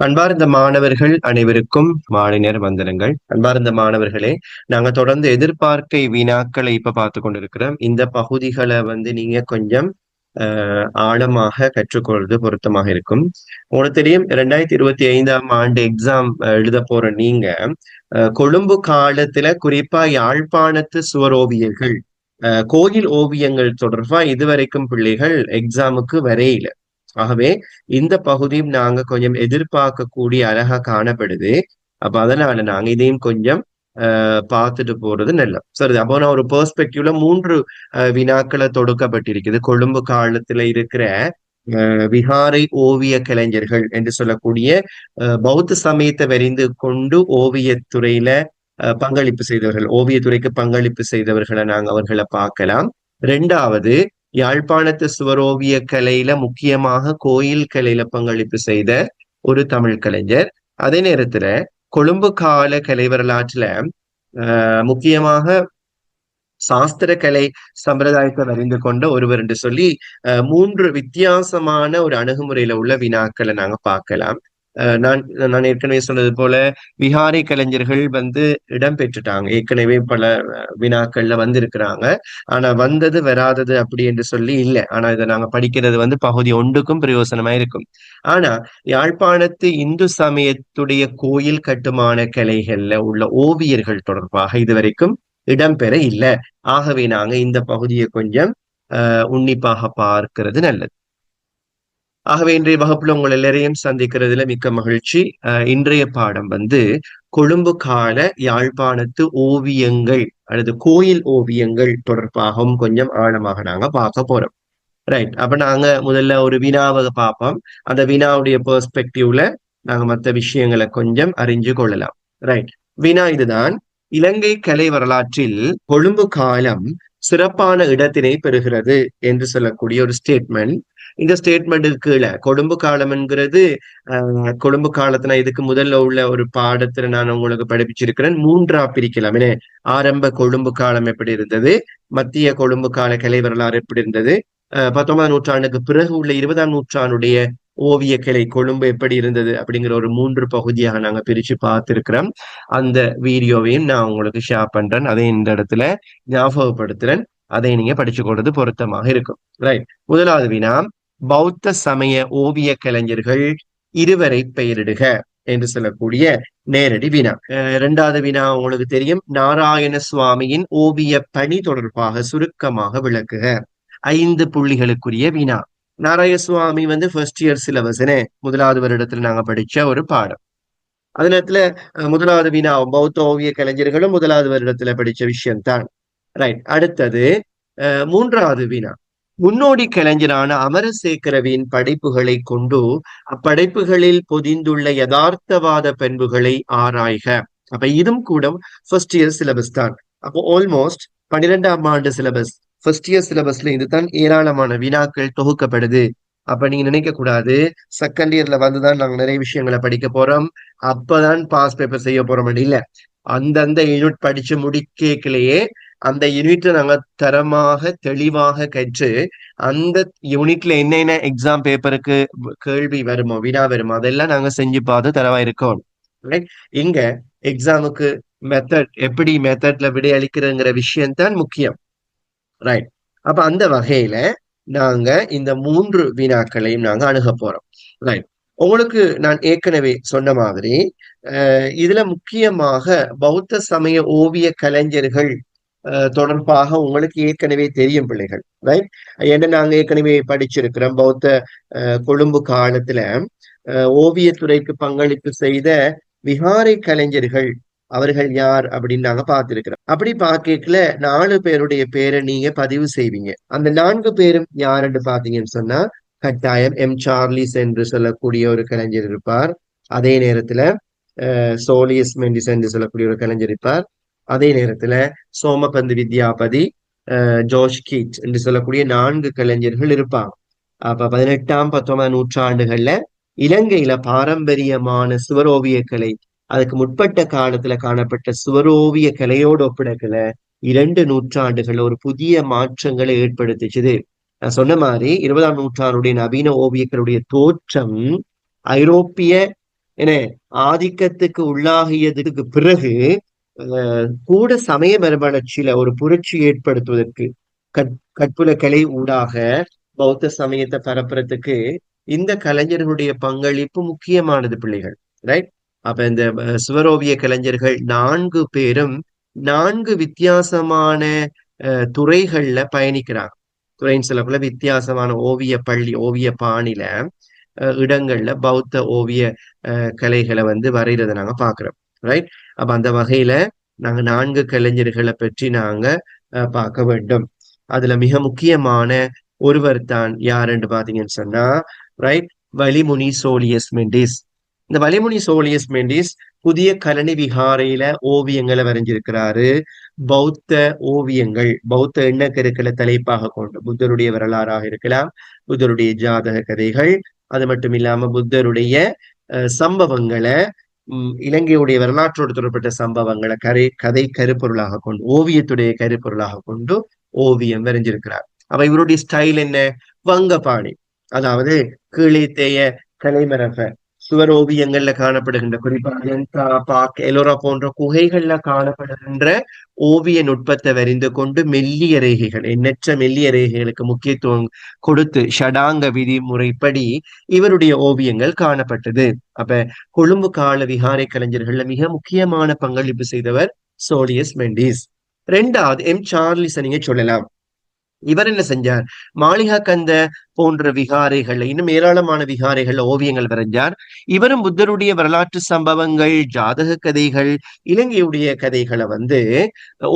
அன்பார்ந்த மாணவர்கள் அனைவருக்கும் மாலைநேர வந்தனங்கள். அன்பார்ந்த மாணவர்களே நாங்க தொடர்ந்து எதிர்பார்க்கை வினாக்களை இப்ப பார்த்து கொண்டிருக்கிறோம். இந்த பகுதிகளை வந்து நீங்க கொஞ்சம் ஆழமாக கற்றுக்கொள்வது பொருத்தமாக இருக்கும். உங்களுக்கு தெரியும் இரண்டாயிரத்தி இருபத்தி ஐந்தாம் ஆண்டு எக்ஸாம் எழுத போற நீங்க கொழும்பு காலத்துல குறிப்பா யாழ்ப்பாணத்து சுவரோவியர்கள் கோயில் ஓவியங்கள் தொடர்பா இதுவரைக்கும் பிள்ளைகள் எக்ஸாமுக்கு வரையில ஆகவே இந்த பகுதியும் நாங்க கொஞ்சம் எதிர்பார்க்கக்கூடிய அழகா காணப்படுது. அப்ப அதனால நாங்க இதையும் கொஞ்சம் பார்த்துட்டு போறது நல்ல. சரி அப்போ நான் ஒரு பெர்ஸ்பெக்டிவ்ல மூன்று வினாக்களை தொடுக்கப்பட்டிருக்குது. கொழும்பு காலத்துல இருக்கிற விகாரை ஓவிய கலைஞர்கள் என்று சொல்லக்கூடிய பௌத்த சமயத்தை வரிந்து கொண்டு ஓவியத்துறையில பங்களிப்பு செய்தவர்கள் ஓவியத்துறைக்கு பங்களிப்பு செய்தவர்களை நாங்க அவர்களை பார்க்கலாம். ரெண்டாவது யாழ்ப்பாணத்து சுவரோவிய கலையில முக்கியமாக கோயில் கலையில பங்களிப்பு செய்த ஒரு தமிழ் கலைஞர். அதே நேரத்துல கொழும்பு கால கலை வரலாற்றுல முக்கியமாக சாஸ்திர கலை சம்பிரதாயத்தை அறிந்து கொண்ட ஒருவர் என்று சொல்லி மூன்று வித்தியாசமான ஒரு அணுகுமுறையில உள்ள வினாக்களை நாங்க பார்க்கலாம். நான் நான் ஏற்கனவே சொன்னது போல விஹாரி கலைஞர்கள் வந்து இடம் பெற்றுட்டாங்க ஏற்கனவே பல வினாக்கள்ல வந்திருக்கிறாங்க. ஆனா வந்தது வராதது அப்படி என்று சொல்லி இல்லை. ஆனா இதை நாங்க படிக்கிறது வந்து பகுதி ஒன்றுக்கும் பிரயோசனமா இருக்கும். ஆனா யாழ்ப்பாணத்து இந்து சமயத்துடைய கோயில் கட்டுமான கலைகள்ல உள்ள ஓவியர்கள் தொடர்பாக இதுவரைக்கும் இடம்பெற இல்லை. ஆகவே நாங்க இந்த பகுதியை கொஞ்சம் உன்னிப்பாக பார்க்கிறது நல்லது. ஆகவே இன்றைய வகுப்புல உங்கள் எல்லாரையும் சந்திக்கிறதுல மிக்க மகிழ்ச்சி. இன்றைய பாடம் வந்து கொழும்பு கால யாழ்ப்பாணத்து ஓவியங்கள் அல்லது கோயில் ஓவியங்கள் தொடர்பாகவும் கொஞ்சம் ஆழமாக நாங்க பார்க்க போறோம். ரைட் அப்ப நாங்க முதல்ல ஒரு வினாவை பார்ப்போம். அந்த வினாவுடைய பெர்ஸ்பெக்டிவ்ல நாங்க மற்ற விஷயங்களை கொஞ்சம் அறிஞ்சு கொள்ளலாம். ரைட் வினா இதுதான். இலங்கை கலை வரலாற்றில் கொழும்பு காலம் சிறப்பான இடத்தினை பெறுகிறது என்று சொல்லக்கூடிய ஒரு ஸ்டேட்மெண்ட் இந்த ஸ்டேட்மெண்ட்டுக்கு கீழே கொழும்பு காலம் என்கிறது கொழும்பு காலத்துல இதுக்கு முதல்ல உள்ள ஒரு பாடத்துல நான் உங்களுக்கு படிப்பிச்சிருக்கிறேன். மூன்றா பிரிக்கலாம். ஆரம்ப கொழும்பு காலம் எப்படி இருந்தது? மத்திய கொழும்பு கால கலை வரலாறு எப்படி இருந்தது? பத்தொன்பதாம் நூற்றாண்டுக்கு பிறகு உள்ள இருபதாம் நூற்றாண்டுடைய ஓவிய கிளை கொழும்பு எப்படி இருந்தது? அப்படிங்கிற ஒரு மூன்று பகுதியாக நாங்க பிரிச்சு பார்த்திருக்கிறோம். அந்த வீடியோவையும் நான் உங்களுக்கு ஷேர் பண்றேன். அதை இந்த இடத்துல ஞாபகப்படுத்துறேன். அதை நீங்க படிச்சு கொள்றது பொருத்தமாக இருக்கும். ரைட் முதலாவது வினா. பௌத்த சமய ஓவிய கலைஞர்கள் இருவரை பெயரிடுக என்று சொல்லக்கூடிய நேரடி வினா. இரண்டாவது வினா உங்களுக்கு தெரியும். நாராயண சுவாமியின் ஓவிய பணி தொடர்பாக சுருக்கமாக விளக்குக. ஐந்து புள்ளிகளுக்குரிய வினா. நாராயண சுவாமி வந்து ஃபர்ஸ்ட் இயர் சிலபஸ்னே முதலாவது வருடத்துல நாங்க படிச்ச ஒரு பாடம். அது நேரத்துல முதலாவது வினா பௌத்த ஓவிய கலைஞர்களும் முதலாவது வருடத்துல படிச்ச விஷயம்தான். ரைட் அடுத்தது மூன்றாவது வினா. முன்னோடி கலைஞரான அமரசேகரவின் படைப்புகளை கொண்டு அப்படைப்புகளில் பொதிந்துள்ள யதார்த்தவாத பண்புகளை ஆராய்க. அப்ப இதும் கூட ஃபர்ஸ்ட் இயர் சிலபஸ் தான். அப்போ ஆல்மோஸ்ட் பன்னிரெண்டாம் ஆண்டு சிலபஸ் ஃபர்ஸ்ட் இயர் சிலபஸ்ல இதுதான் ஏராளமான வினாக்கள் தொகுக்கப்படுது. அப்ப நீங்க நினைக்க கூடாது. செகண்ட் இயர்ல வந்துதான் நாங்க நிறைய விஷயங்களை படிக்க போறோம். அப்பதான் பாஸ் பேப்பர் செய்ய போறோம் இல்ல. அந்தந்த யூனிட் படிச்சு முடிக்கலையே அந்த யூனிட்டை நாங்க தரமாக தெளிவாக கற்று அந்த யூனிட்ல என்னென்ன எக்ஸாம் பேப்பருக்கு கேள்வி வருமோ வினா வருமோ அதெல்லாம் நாங்க செஞ்சு பார்த்து தரவா இருக்கோம். இங்க எக்ஸாமுக்கு மெத்தட் எப்படி மெத்தட்ல விடை அளிக்கிறதுங்கிற விஷயம் தான் முக்கியம். ரைட் அப்ப அந்த வகையில நாங்க இந்த மூன்று வினாக்களையும் நாங்க அணுக போறோம். ரைட் உங்களுக்கு நான் ஏற்கனவே சொன்ன மாதிரி இதுல முக்கியமாக பௌத்த சமய ஓவிய கலைஞர்கள் தொடர்பாக உங்களுக்கு ஏற்கனவே தெரியும் பிள்ளைகள் ரைட் என்ன நாங்க ஏற்கனவே படிச்சிருக்கிறோம் பௌத்த கொழும்பு காலத்துல ஓவியத்துறைக்கு பங்களிப்பு செய்த விகாரை கலைஞர்கள் அவர்கள் யார் அப்படின்னு நாங்க பார்த்திருக்கிறோம். அப்படி பார்க்கல நாலு பேருடைய பேரை நீங்க பதிவு செய்வீங்க. அந்த நான்கு பேரும் யாருன்னு பாத்தீங்கன்னு சொன்னா கட்டாயம் எம் சார்லிஸ் என்று சொல்லக்கூடிய ஒரு கலைஞர் இருப்பார். அதே நேரத்துல சோலியஸ் மெண்டிஸ் என்று சொல்லக்கூடிய ஒரு கலைஞர் இருப்பார். அதே நேரத்துல சோமபந்து வித்யாபதி ஜோஷ் கீட் என்று சொல்லக்கூடிய நான்கு கலைஞர்கள் இருப்பாங்க. அப்ப பதினெட்டாம் பத்தொன்பதாம் நூற்றாண்டுகள்ல இலங்கையில பாரம்பரியமான சுவரோவிய கலை அதுக்கு முற்பட்ட காலத்துல காணப்பட்ட சுவரோவிய கலையோடு ஒப்பிடக்கல இரண்டு நூற்றாண்டுகள் ஒரு புதிய மாற்றங்களை ஏற்படுத்திச்சுது. நான் சொன்ன மாதிரி இருபதாம் நூற்றாண்டுடைய நவீன ஓவியக்களுடைய தோற்றம் ஐரோப்பிய என ஆதிக்கத்துக்கு உள்ளாகியதுக்கு பிறகு கூட சமய மரபணர்ச்சியில ஒரு புரட்சி ஏற்படுத்துவதற்கு கற்புல கலை ஊடாக பௌத்த சமயத்தை பரப்புறதுக்கு இந்த கலைஞர்களுடைய பங்களிப்பு முக்கியமானது பிள்ளைகள் ரைட் அப்ப இந்த சுவரோவிய கலைஞர்கள் நான்கு பேரும் நான்கு வித்தியாசமான துறைகள்ல பயணிக்கிறாங்க. துறைன்னு சொல்லக்குள்ள வித்தியாசமான ஓவிய பள்ளி ஓவிய பாணில இடங்கள்ல பௌத்த ஓவிய கலைகளை வந்து வரைகிறத நாங்க பாக்குறோம். ரைட் அப்ப அந்த வகையில நாங்க நான்கு கலைஞர்களை பற்றி நாங்க பார்க்க வேண்டும். அதுல மிக முக்கியமான ஒருவர் தான் யாருன்னு பாத்தீங்கன்னு சொன்னா ரைட் வலிமுனி சோலியஸ் மெண்டிஸ். இந்த வலிமுனி சோலியஸ் மெண்டிஸ் புதிய கலனி விகாரையில ஓவியங்களை வரைஞ்சிருக்கிறாரு. பௌத்த ஓவியங்கள் பௌத்த எண்ணக்கருக்களை தலைப்பாக கொண்டு புத்தருடைய வரலாறாக இருக்கலாம் புத்தருடைய ஜாதக கதைகள் அது மட்டும் இல்லாம புத்தருடைய சம்பவங்களை இலங்கையுடைய வரலாற்றோடு தொடர்பட்ட சம்பவங்களை கரை கதை கருப்பொருளாக கொண்டு ஓவியத்துடைய கருப்பொருளாக கொண்டு ஓவியம் வரைஞ்சிருக்கிறார். அப்ப இவருடைய ஸ்டைல் என்ன? வங்கபாணி அதாவது கீழே தேய கலைமரப. சுவர் ஓவியங்கள்ல காணப்படுகின்ற குறிப்பாக எலோரா போன்ற குகைகள்ல காணப்படுகின்ற ஓவிய நுட்பத்தை வரிந்து கொண்டு மெல்லிய ரேகைகள் எண்ணற்ற மெல்லிய ரேகைகளுக்கு முக்கியத்துவம் கொடுத்து ஷடாங்க விதிமுறைப்படி இவருடைய ஓவியங்கள் காணப்பட்டது. அப்ப கொழும்பு கால விகாரை கலைஞர்கள்ல மிக முக்கியமான பங்களிப்பு செய்தவர் சோலியஸ் மெண்டிஸ். ரெண்டாவது எம் சார்லிஸ் நீங்க சொல்லலாம். இவர் என்ன செஞ்சார்? மாளிகா கந்த போன்ற விகாரைகள் இன்னும் ஏராளமான விகாரைகள் ஓவியங்கள் வரைஞ்சார். இவரும் புத்தருடைய வரலாற்று சம்பவங்கள் ஜாதக கதைகள் இலங்கையுடைய கதைகளை வந்து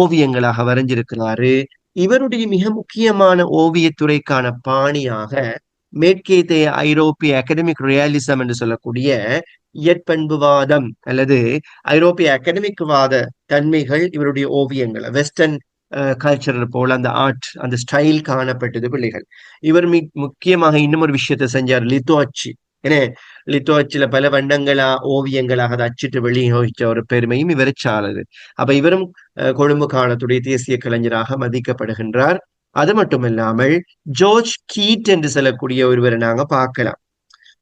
ஓவியங்களாக வரைஞ்சிருக்கிறாரு. இவருடைய மிக முக்கியமான ஓவியத்துறைக்கான பாணியாக மேற்கேத்தைய ஐரோப்பிய அகடமிக் ரியாலிசம் என்று சொல்லக்கூடிய இயற்பண்புவாதம் அல்லது ஐரோப்பிய அகடமிக் வாத தன்மைகள் இவருடைய ஓவியங்கள் வெஸ்டர்ன் கல்ச்சர் போல் அந்த ஆர்ட் அந்த ஸ்டைல் காணப்பட்டது பிள்ளைகள். இவர் முக்கியமாக இன்னும் ஒரு விஷயத்தை செஞ்சார் லித்தோ ஏன்னா லித்தோ பல வண்ணங்களா ஓவியங்களாக அதை அச்சிட்டு வெளியோகிச்ச ஒரு பெருமையும் இவரை சாலது அப்ப இவரும் கொழும்பு காலத்துடைய தேசிய கலைஞராக மதிக்கப்படுகின்றார். அது மட்டும் இல்லாமல் ஜோர்ஜ் கீட் என்று சொல்லக்கூடிய ஒருவரை நாங்க பார்க்கலாம்.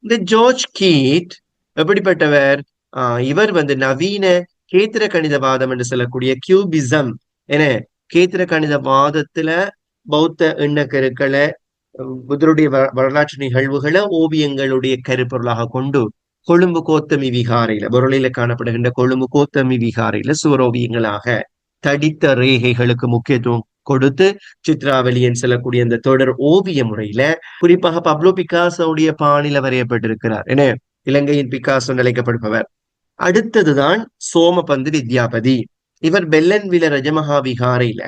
இந்த ஜோர்ஜ் கீட் எப்படிப்பட்டவர்? ஆஹ் இவர் வந்து நவீன கேத்திர கணிதவாதம் என்று சொல்லக்கூடிய கியூபிசம். என கேத்திர கணித வாதத்துல பௌத்த எண்ணக்கருக்களை புத்தருடைய வரலாற்று நிகழ்வுகளை ஓவியங்களுடைய கருப்பொருளாக கொண்டு கொழும்பு கோத்தமி விகாரையில பொருளையில காணப்படுகின்ற கொழும்பு கோத்தமி விகாரையில சுவரோவியங்களாக தடித்த ரேகைகளுக்கு முக்கியத்துவம் கொடுத்து சித்ராவலியன் செல்லக்கூடிய அந்த தொடர் ஓவிய முறையில குறிப்பாக பப்ளோ பிகாசோடைய பாணில வரையப்பட்டிருக்கிறார். என இலங்கையின் பிகாசோ நிலைக்கப்படுபவர் அடுத்ததுதான் சோமபந்து வித்யாபதி. இவர் பெல்லன்வில ரஜமகா விகாரையில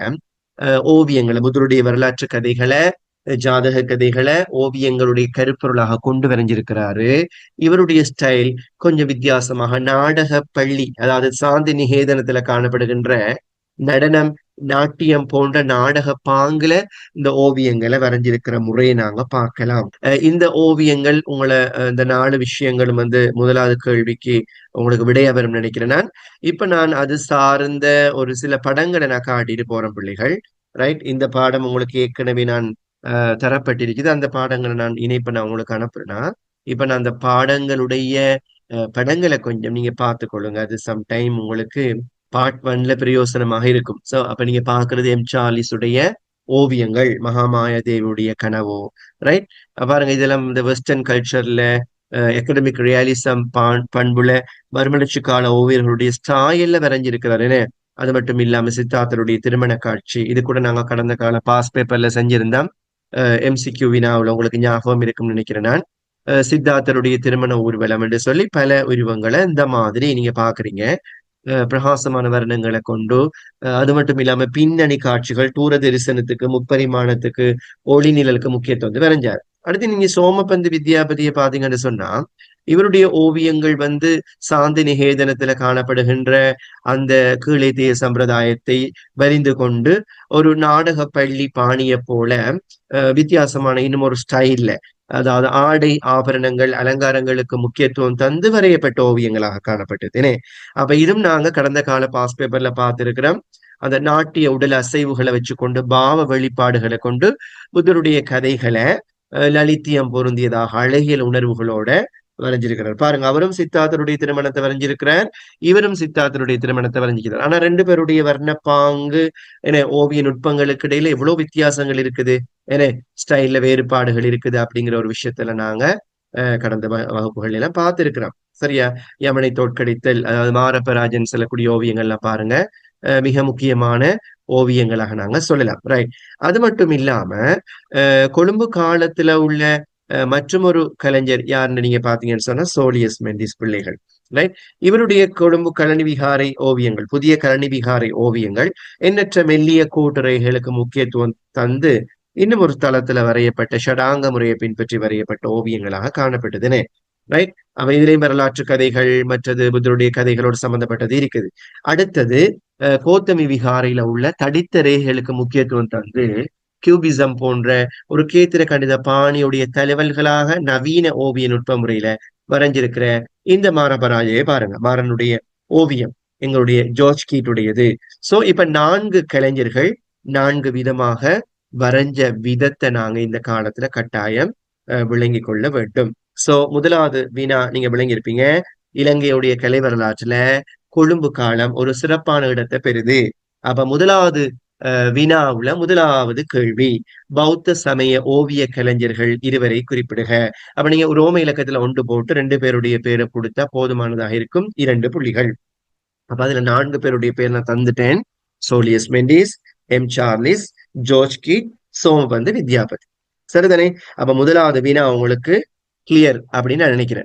ஓவியங்களை புத்தருடைய வரலாற்று கதைகளை ஜாதக கதைகளை ஓவியங்களுடைய கருப்பொருளாக கொண்டு வரைஞ்சிருக்கிறாரு. இவருடைய ஸ்டைல் கொஞ்சம் வித்தியாசமாக நாடக பள்ளி அதாவது சாந்தி நிகேதனத்துல காணப்படுகின்ற நடனம் நாட்டியம் போன்ற நாடக பாங்குல இந்த ஓவியங்களை வரைஞ்சிருக்கிற முறையை நாங்க பார்க்கலாம். இந்த ஓவியங்கள் உங்களை இந்த நாலு விஷயங்களும் வந்து முதலாவது கேள்விக்கு உங்களுக்கு விடையா வரும் நினைக்கிறேன் நான். இப்ப நான் அது சார்ந்த ஒரு சில படங்களை நான் காட்டிட்டு போறேன் பிள்ளைகள். ரைட் இந்த பாடம் உங்களுக்கு ஏற்கனவே நான் தரப்பட்டிருக்குது. அந்த பாடங்களை நான் இணைப்ப நான் உங்களுக்கு அனுப்புறேன்னா இப்ப நான் அந்த பாடங்களுடைய படங்களை கொஞ்சம் நீங்க பார்த்துக்கொள்ளுங்க. அது சம்டைம் உங்களுக்கு பார்ட் ஒன்ல பிரயோசனமாக இருக்கும். சோ அப்ப நீங்க பாக்குறது எம் சார்லிஸுடைய ஓவியங்கள் மகாமாய தேவியுடைய கனவோ ரைட் பாருங்க இதெல்லாம் இந்த வெஸ்டர்ன் கல்ச்சர்ல எக்கடமிக் ரியாலிசம் பண்புல மறுமலர்ச்சி கால ஓவியர்களுடைய ஸ்டாயில்ல வரைஞ்சிருக்கிறாரு அது மட்டும் இல்லாம சித்தார்த்தருடைய திருமண காட்சி. இது கூட நாங்க கடந்த கால பாஸ் பேப்பர்ல செஞ்சிருந்தோம். எம்சிக்யூ வினாவில் உங்களுக்கு ஞாபகம் இருக்கும்னு நினைக்கிறேன் நான். சித்தார்த்தருடைய திருமண ஊர்வலம் என்று சொல்லி பல உருவங்களை இந்த மாதிரி நீங்க பாக்குறீங்க பிரகாசமான வர்ணங்களை கொண்டு அது மட்டும் இல்லாம பின்னணி காட்சிகள் தூர தரிசனத்துக்கு முப்பரிமாணத்துக்கு ஒளி நிழலுக்கு முக்கியத்துவம் வரைஞ்சார். அடுத்து நீங்க சோமபந்து வித்யாபதியை பாத்தீங்கன்னு சொன்னா இவருடைய ஓவியங்கள் வந்து சாந்தி நிகேதனத்துல காணப்படுகின்ற அந்த கீழேத்திய சம்பிரதாயத்தை வரிந்து கொண்டு ஒரு நாடக பள்ளி பாணிய போல வித்தியாசமான இன்னும் ஒரு ஸ்டைல்ல அதாவது ஆடை ஆபரணங்கள் அலங்காரங்களுக்கு முக்கியத்துவம் தந்து வரையப்பட்ட ஓவியங்களாக காணப்பட்டது அப்ப இதுவும் நாங்க கடந்த கால பாஸ் பேப்பர்ல பார்த்திருக்கிறோம். அந்த நாட்டிய உடல் அசைவுகளை வச்சு கொண்டு பாவ வெளிப்பாடுகளை கொண்டு புத்தருடைய கதைகளை லலித்தியம் பொருந்தியதாக அழகியல் உணர்வுகளோட வரைஞ்சிருக்கிறார். பாருங்க அவரும் சித்தார்த்தனுடைய திருமணத்தை வரைஞ்சிருக்கிறார் இவரும் சித்தார்த்தனுடைய திருமணத்தை வரைஞ்சிக்கிறார். ஆனா ரெண்டு பேருடைய வர்ணப்பாங்கு என ஓவிய நுட்பங்களுக்கு இடையில எவ்வளவு வித்தியாசங்கள் இருக்குது என்ன ஸ்டைல்ல வேறுபாடுகள் இருக்குது அப்படிங்கிற ஒரு விஷயத்துல நாங்க கடந்த வகுப்புகள் எல்லாம் பார்த்திருக்கிறோம். சரியா? யமனை தோற்கடித்தல் அதாவது மாரப்பராஜன் செல்லக்கூடிய ஓவியங்கள்லாம் பாருங்க மிக முக்கியமான ஓவியங்களாக நாங்க சொல்லலாம். ரைட் அது மட்டும் இல்லாம கொழும்பு காலத்துல உள்ள மற்றும் ஒரு கலைஞர் யாருன்னு நீங்க பாத்தீங்கன்னு சொன்னா சோலியஸ் மெண்டிஸ் பிள்ளைகள் ரைட் இவருடைய கொழும்பு கலனி விகாரை ஓவியங்கள் புதிய கலனி விகாரை ஓவியங்கள் எண்ணற்ற மெல்லிய கூட்டுரைகளுக்கு முக்கியத்துவம் தந்து இன்னும் ஒரு தளத்துல வரையப்பட்ட ஷடாங்க முறையை பின்பற்றி வரையப்பட்ட ஓவியங்களாக காணப்பட்டதுனே ரைட் அவ இதுலயும் வரலாற்று கதைகள் மற்றது புத்தருடைய கதைகளோடு சம்பந்தப்பட்டது இருக்குது. அடுத்தது கோத்தமி விகாரையில உள்ள தடித்த ரேகைகளுக்கு முக்கியத்துவம் தந்து கியூபிசம் போன்ற ஒரு கேத்திர கணித பாணியுடைய தலைவல்களாக நவீன ஓவிய நுட்ப முறையில வரைஞ்சிருக்கிற இந்த மாரபராஜையை பாருங்க. மாறனுடைய ஓவியம் எங்களுடைய ஜோர்ஜ் கீட்டுடையது. சோ இப்ப நான்கு கலைஞர்கள் நான்கு விதமாக வரைஞ்ச விதத்தை நாங்க இந்த காலத்துல கட்டாயம் விளங்கி கொள்ள வேண்டும். சோ முதலாவது வீணா நீங்க விளங்கியிருப்பீங்க. இலங்கையுடைய கலை வரலாற்றுல கொழும்பு காலம் ஒரு சிறப்பான இடத்தை பெறுது. அப்ப முதலாவது வினாவுல முதலாவது கேள்வி பௌத்த சமய ஓவிய கலைஞர்கள் இருவரை குறிப்பிடுக. அப்ப நீங்க ரோம இலக்கத்துல ஒன்று போட்டு ரெண்டு பேருடைய பேரை கொடுத்தா போதுமானதாக இருக்கும். இரண்டு புள்ளிகள். அப்ப அதுல நான்கு பேருடைய பேர் நான் தந்துட்டேன். Solius Mendis M Charles George Keith Somabandu Vidyapathi. சரிதானே? அப்ப முதலாவது வினா உங்களுக்கு கிளியர் அப்படின்னு நான் நினைக்கிறேன்.